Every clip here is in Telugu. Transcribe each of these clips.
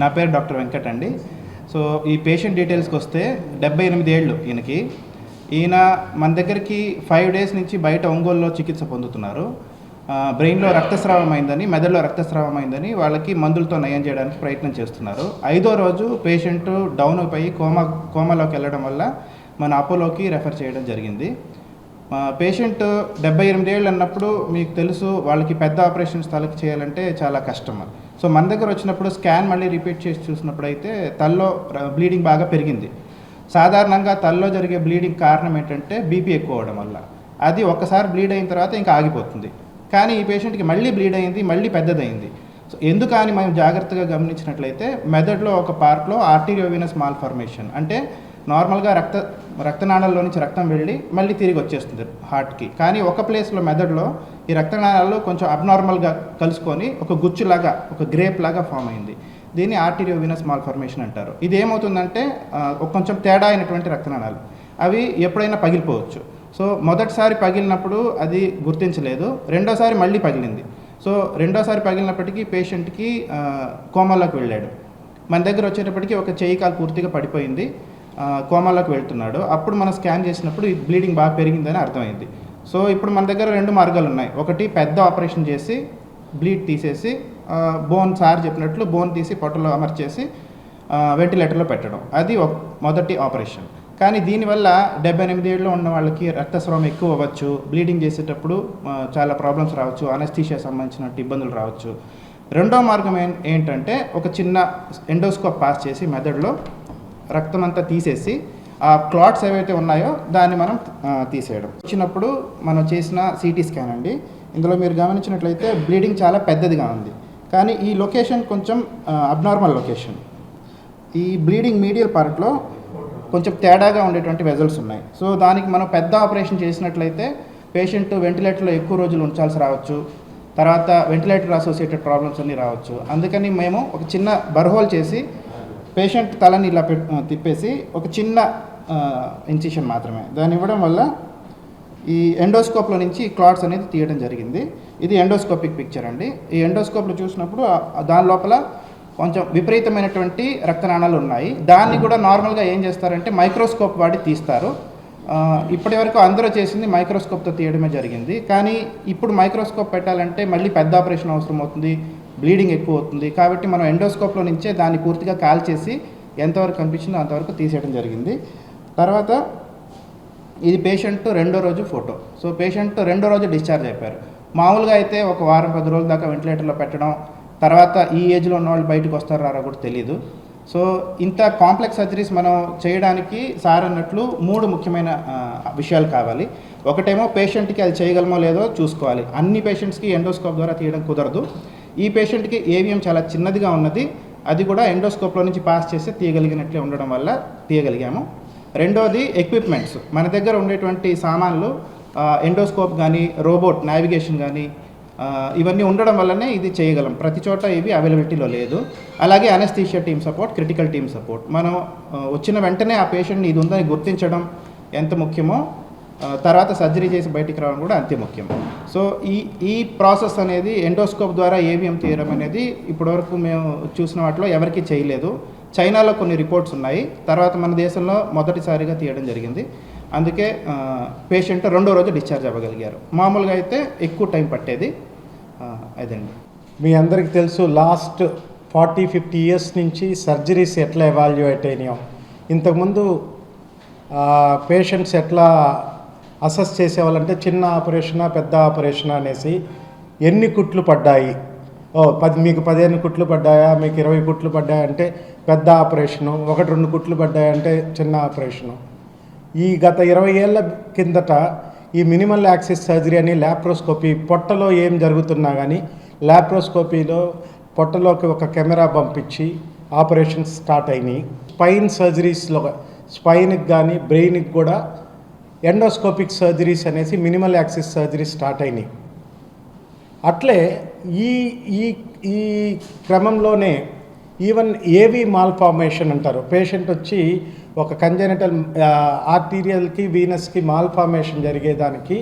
నా పేరు డాక్టర్ వెంకట్ అండి. సో ఈ పేషెంట్ డీటెయిల్స్కి వస్తే డెబ్బై ఎనిమిది ఏళ్ళు ఈయనకి. ఈయన మన దగ్గరికి ఫైవ్ డేస్ నుంచి బయట ఒంగోలులో చికిత్స పొందుతున్నారు. బ్రెయిన్లో రక్తస్రావం అయిందని మెదడులో రక్తస్రావం అయిందని వాళ్ళకి మందులతో నయం చేయడానికి ప్రయత్నం చేస్తున్నారు. ఐదో రోజు పేషెంట్ డౌన్ అయిపోయి కోమా కోమాలోకి వెళ్ళడం వల్ల మన అపోలోకి రెఫర్ చేయడం జరిగింది. మా పేషెంట్ డెబ్బై ఎనిమిది ఏళ్ళు అన్నప్పుడు మీకు తెలుసు వాళ్ళకి పెద్ద ఆపరేషన్స్ తలకి చేయాలంటే చాలా కష్టం సో మన దగ్గర వచ్చినప్పుడు స్కాన్ మళ్ళీ రిపీట్ చేసి చూసినప్పుడు అయితే తల్లో బ్లీడింగ్ బాగా పెరిగింది. సాధారణంగా తల్లో జరిగే బ్లీడింగ్ కారణం ఏంటంటే బీపీ ఎక్కువ అవడం వల్ల. అది ఒక్కసారి బ్లీడ్ అయిన తర్వాత ఇంకా ఆగిపోతుంది. కానీ ఈ పేషెంట్కి మళ్ళీ బ్లీడ్ అయింది మళ్ళీ పెద్దదైంది సో ఎందుకని మనం జాగ్రత్తగా గమనించినట్లయితే మెదడులో ఒక పార్ట్లో ఆర్టీరియోవినస్ మాల్ఫార్మేషన్ అంటే నార్మల్గా రక్త రక్తనాళాల్లో నుంచి రక్తం వెళ్ళి మళ్ళీ తిరిగి వచ్చేస్తుంది హార్ట్కి. కానీ ఒక ప్లేస్లో మెదడులో ఈ రక్తనాళాలు కొంచెం అబ్నార్మల్గా కలుసుకొని ఒక గుచ్చులాగా ఒక గ్రేప్ లాగా ఫామ్ అయింది. దీన్ని ఆర్టీరియోవినస్ మాల్ఫార్మేషన్ అంటారు. ఇది ఏమవుతుందంటే ఒక కొంచెం తేడా అయినటువంటి రక్తనాళాలు. అవి ఎప్పుడైనా పగిలిపోవచ్చు. సో మొదటిసారి పగిలినప్పుడు అది గుర్తించలేదు. రెండోసారి మళ్ళీ పగిలింది. సో రెండోసారి పగిలినప్పటికీ పేషెంట్కి కోమాలోకి వెళ్ళాడు. మన దగ్గర వచ్చేటప్పటికి ఒక చేయి కాలు పూర్తిగా పడిపోయింది. కోమాలోకి వెళ్తున్నాడు. అప్పుడు మనం స్కాన్ చేసినప్పుడు ఈ బ్లీడింగ్ బాగా పెరిగిందని అర్థమైంది. సో ఇప్పుడు మన దగ్గర రెండు మార్గాలు ఉన్నాయి. ఒకటి పెద్ద ఆపరేషన్ చేసి బ్లీడ్ తీసేసి బోన్ సార్ చెప్పినట్లు బోన్ తీసి పొట్టలో అమర్చేసి వెంటిలేటర్లో పెట్టడం. అది ఒక మొదటి ఆపరేషన్. కానీ దీనివల్ల డెబ్బై ఎనిమిది ఏళ్ళు ఉన్న వాళ్ళకి రక్తస్రావం ఎక్కువ అవ్వచ్చు. బ్లీడింగ్ చేసేటప్పుడు చాలా ప్రాబ్లమ్స్ రావచ్చు. అనస్థీషియా సంబంధించిన ఇబ్బందులు రావచ్చు. రెండో మార్గం ఏం ఏంటంటే ఒక చిన్న ఎండోస్కోప్ పాస్ చేసి మెదడులో రక్తం అంతా తీసేసి ఆ క్లాట్స్ ఏవైతే ఉన్నాయో దాన్ని మనం తీసేయడం. వచ్చినప్పుడు మనం చేసిన సిటీ స్కాన్ అండి. ఇందులో మీరు గమనించినట్లయితే బ్లీడింగ్ చాలా పెద్దదిగా ఉంది. కానీ ఈ లొకేషన్ కొంచెం అబ్నార్మల్ లొకేషన్. ఈ బ్లీడింగ్ మీడియల్ పార్ట్లో కొంచెం తేడాగా ఉండేటువంటి వెజల్స్ ఉన్నాయి. సో దానికి మనం పెద్ద ఆపరేషన్ చేసినట్లయితే పేషెంట్ వెంటిలేటర్లో ఎక్కువ రోజులు ఉంచాల్సి రావచ్చు. తర్వాత వెంటిలేటర్ అసోసియేటెడ్ ప్రాబ్లమ్స్ అన్నీ రావచ్చు. అందుకని మేము ఒక చిన్న బర్హోల్ చేసి పేషెంట్ తలని ఇలా పెట్ తిప్పేసి ఒక చిన్న ఇన్సిషన్ మాత్రమే. దాన్ని ఇవ్వడం వల్ల ఈ ఎండోస్కోప్లో నుంచి క్లాట్స్ అనేది తీయడం జరిగింది. ఇది ఎండోస్కోపిక్ పిక్చర్ అండి. ఈ ఎండోస్కోప్లో చూసినప్పుడు దాని లోపల కొంచెం విపరీతమైనటువంటి రక్తనాళాలు ఉన్నాయి. దాన్ని కూడా నార్మల్గా ఏం చేస్తారంటే మైక్రోస్కోప్ వాడి తీస్తారు. ఇప్పటి వరకు అందరూ చేసింది మైక్రోస్కోప్తో తీయడమే జరిగింది. కానీ ఇప్పుడు మైక్రోస్కోప్ పెట్టాలంటే మళ్ళీ పెద్ద ఆపరేషన్ అవసరం అవుతుంది బ్లీడింగ్ ఎక్కువ అవుతుంది కాబట్టి మనం ఎండోస్కోప్లో నుంచే దాన్ని పూర్తిగా కాల్ చేసి ఎంతవరకు కనిపించిందో అంతవరకు తీసేయడం జరిగింది. తర్వాత ఇది పేషెంట్ రెండో రోజు ఫోటో. సో పేషెంట్ రెండో రోజు డిశ్చార్జ్ అయిపోయారు. మామూలుగా అయితే ఒక వారం పది రోజుల దాకా వెంటిలేటర్లో పెట్టడం తర్వాత ఈ ఏజ్లో ఉన్న వాళ్ళు బయటకు వస్తారు రారా కూడా తెలియదు సో ఇంత కాంప్లెక్స్ సర్జరీస్ మనం చేయడానికి సార్ అన్నట్లు మూడు ముఖ్యమైన విషయాలు కావాలి. ఒకటేమో పేషెంట్కి అది చేయగలమో లేదో చూసుకోవాలి. అన్ని పేషెంట్స్కి ఎండోస్కోప్ ద్వారా తీయడం కుదరదు. ఈ పేషెంట్కి ఏవిఎం చాలా చిన్నదిగా ఉన్నది. అది కూడా ఎండోస్కోప్లో నుంచి పాస్ చేసి తీయగలిగినట్లే ఉండడం వల్ల తీయగలిగాము. రెండోది ఎక్విప్మెంట్స్. మన దగ్గర ఉండేటువంటి సామాన్లు ఎండోస్కోప్ కానీ రోబోట్ నావిగేషన్ కానీ ఇవన్నీ ఉండడం వల్లనే ఇది చేయగలం. ప్రతి చోట ఇవి అవైలబిలిటీలో లేదు. అలాగే anaesthesia team support critical team support. మనం వచ్చిన వెంటనే ఆ పేషెంట్ని ఇది ఉందని గుర్తించడం ఎంత ముఖ్యమో తర్వాత సర్జరీ చేసి బయటికి రావడం కూడా అంతే ముఖ్యం. సో ఈ ఈ ప్రాసెస్ అనేది ఎండోస్కోప్ ద్వారా ఏవిఎం తీయడం అనేది ఇప్పటివరకు మేము చూసిన వాటిలో ఎవరికీ చేయలేదు. చైనాలో కొన్ని రిపోర్ట్స్ ఉన్నాయి. తర్వాత మన దేశంలో మొదటిసారిగా తీయడం జరిగింది. అందుకే పేషెంట్ రెండో రోజు డిశ్చార్జ్ అవ్వగలిగారు. మామూలుగా అయితే ఎక్కువ టైం పట్టేది అదండి. మీ అందరికీ తెలుసు లాస్ట్ ఫార్టీ ఫిఫ్టీ ఇయర్స్ నుంచి సర్జరీస్ ఎట్లా ఎవాల్యుయేట్ అయినాయో. ఇంతకుముందు పేషెంట్స్ ఎట్లా అసెస్ చేసేవాళ్ళంటే చిన్న ఆపరేషనా పెద్ద ఆపరేషనా అనేసి ఎన్ని కుట్లు పడ్డాయి? ఓ పది మీకు పదిహేను కుట్లు పడ్డాయా? మీకు ఇరవై కుట్లు పడ్డాయంటే పెద్ద ఆపరేషను ఒకటి రెండు కుట్లు పడ్డాయంటే చిన్న ఆపరేషను. ఈ గత ఇరవై ఏళ్ళ కిందట ఈ మినిమల్ యాక్సిస్ సర్జరీ అని ల్యాప్రోస్కోపీ పొట్టలో ఏం జరుగుతున్నా కానీ ల్యాప్రోస్కోపీలో పొట్టలోకి ఒక కెమెరా పంపించి ఆపరేషన్స్ స్టార్ట్ అయినాయి. స్పైన్ సర్జరీస్లో స్పైన్కి కానీ బ్రెయిన్కి కూడా ఎండోస్కోపిక్ సర్జరీస్ అనేసి మినిమల్ యాక్సిస్ సర్జరీస్ స్టార్ట్ అయినాయి. అట్లే ఈ ఈ ఈ క్రమంలోనే ఈవెన్ ఏవి మాల్ఫార్మేషన్ అంటారు. పేషెంట్ వచ్చి ఒక కంజెనిటల్ ఆర్టీరియల్కి వీనస్కి మాల్ఫార్మేషన్ జరిగేదానికి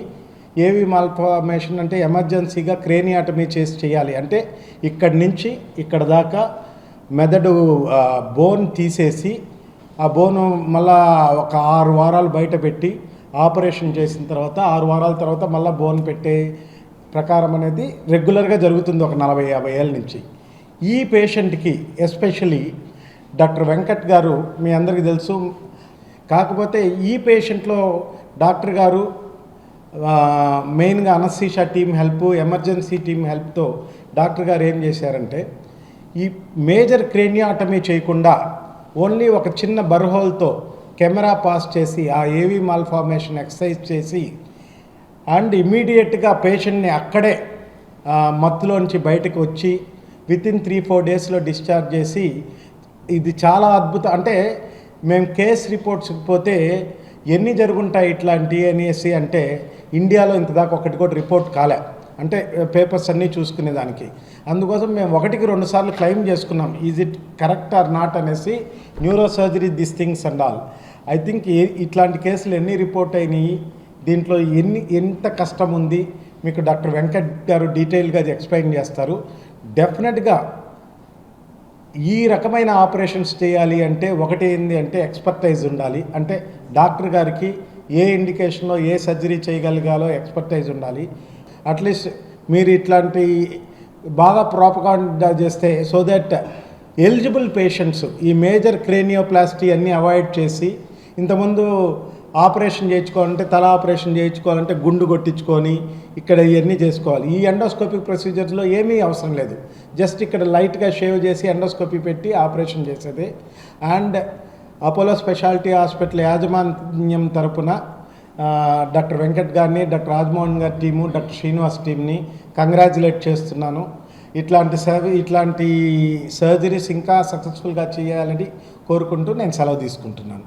ఏవి మాల్ఫార్మేషన్ అంటే ఎమర్జెన్సీగా క్రేనియాటమీ చేసి చేయాలి. అంటే ఇక్కడి నుంచి ఇక్కడ దాకా మెదడు బోన్ తీసేసి ఆ బోను మళ్ళా ఒక ఆరు వారాలు బయట పెట్టి ఆపరేషన్ చేసిన తర్వాత ఆరు వారాల తర్వాత మళ్ళీ బోన్ పెట్టే ప్రకారం అనేది రెగ్యులర్గా జరుగుతుంది ఒక నలభై యాభై ఏళ్ళ నుంచి. ఈ పేషెంట్కి ఎస్పెషలీ డాక్టర్ వెంకట్ గారు మీ అందరికీ తెలుసు. కాకపోతే ఈ పేషెంట్లో డాక్టర్ గారు మెయిన్గా anaesthesia team help emergency team హెల్ప్తో doctor గారు ఏం చేశారంటే ఈ మేజర్ క్రేనియాటమీ చేయకుండా ఓన్లీ ఒక చిన్న బర్హోల్తో కెమెరా పాస్ చేసి ఆ ఏవి మాల్ఫార్మేషన్ ఎక్సర్సైజ్ చేసి అండ్ ఇమీడియట్గా పేషెంట్ని అక్కడే మత్తులోంచి బయటకు వచ్చి విత్ ఇన్ త్రీ ఫోర్ డేస్లో డిశ్చార్జ్ చేసి ఇది చాలా అద్భుతం అంటే మేము కేస్ రిపోర్ట్స్కి పోతే ఎన్ని జరుగుంటాయి ఇట్లాంటి అనేసి అంటే ఇండియాలో ఇంతదాకా ఒకటి కూడా రిపోర్ట్ కాలే. అంటే పేపర్స్ అన్నీ చూసుకునేదానికి అందుకోసం మేము ఒకటికి రెండు సార్లు క్లెయిమ్ చేసుకున్నాం. Is it correct or not అనేసి neuro surgery this things and all I think ఇట్లాంటి కేసులు ఎన్ని రిపోర్ట్ అయినాయి? దీంట్లో ఎన్ని ఎంత కష్టం ఉంది? మీకు డాక్టర్ వెంకట్ గారు డీటెయిల్గా అది ఎక్స్ప్లెయిన్ చేస్తారు. డెఫినెట్గా ఈ రకమైన ఆపరేషన్స్ చేయాలి అంటే ఒకటి ఏంది అంటే ఎక్స్పర్టైజ్ ఉండాలి. అంటే డాక్టర్ గారికి ఏ ఇండికేషన్లో ఏ సర్జరీ చేయగలిగాలో ఎక్స్పర్టైజ్ ఉండాలి. అట్లీస్ట్ మీరు ఇట్లాంటి బాగా ప్రాపగాండా చేస్తే సో దట్ ఎలిజిబుల్ పేషెంట్స్ ఈ మేజర్ క్రేనియోప్లాస్టీ అన్నీ అవాయిడ్ చేసి ఇంతకుముందు ఆపరేషన్ చేయించుకోవాలంటే తల ఆపరేషన్ చేయించుకోవాలంటే గుండు కొట్టించుకొని ఇక్కడ ఇవన్నీ చేసుకోవాలి. ఈ ఎండోస్కోపిక్ ప్రొసీజర్లో ఏమీ అవసరం లేదు. జస్ట్ ఇక్కడ లైట్గా షేవ్ చేసి ఎండోస్కోపీ పెట్టి ఆపరేషన్ చేసేది. అండ్ అపోలో స్పెషాలిటీ హాస్పిటల్ యాజమాన్యం తరపున డాక్టర్ వెంకట్ గారిని డాక్టర్ రాజమోహన్ గారి టీము డాక్టర్ శ్రీనివాస్ టీంని కంగ్రాచులేట్ చేస్తున్నాను. ఇట్లాంటి సర్వీ ఇట్లాంటి సర్జరీస్ ఇంకా సక్సెస్ఫుల్గా చేయాలని కోరుకుంటూ నేను సెలవు తీసుకుంటున్నాను.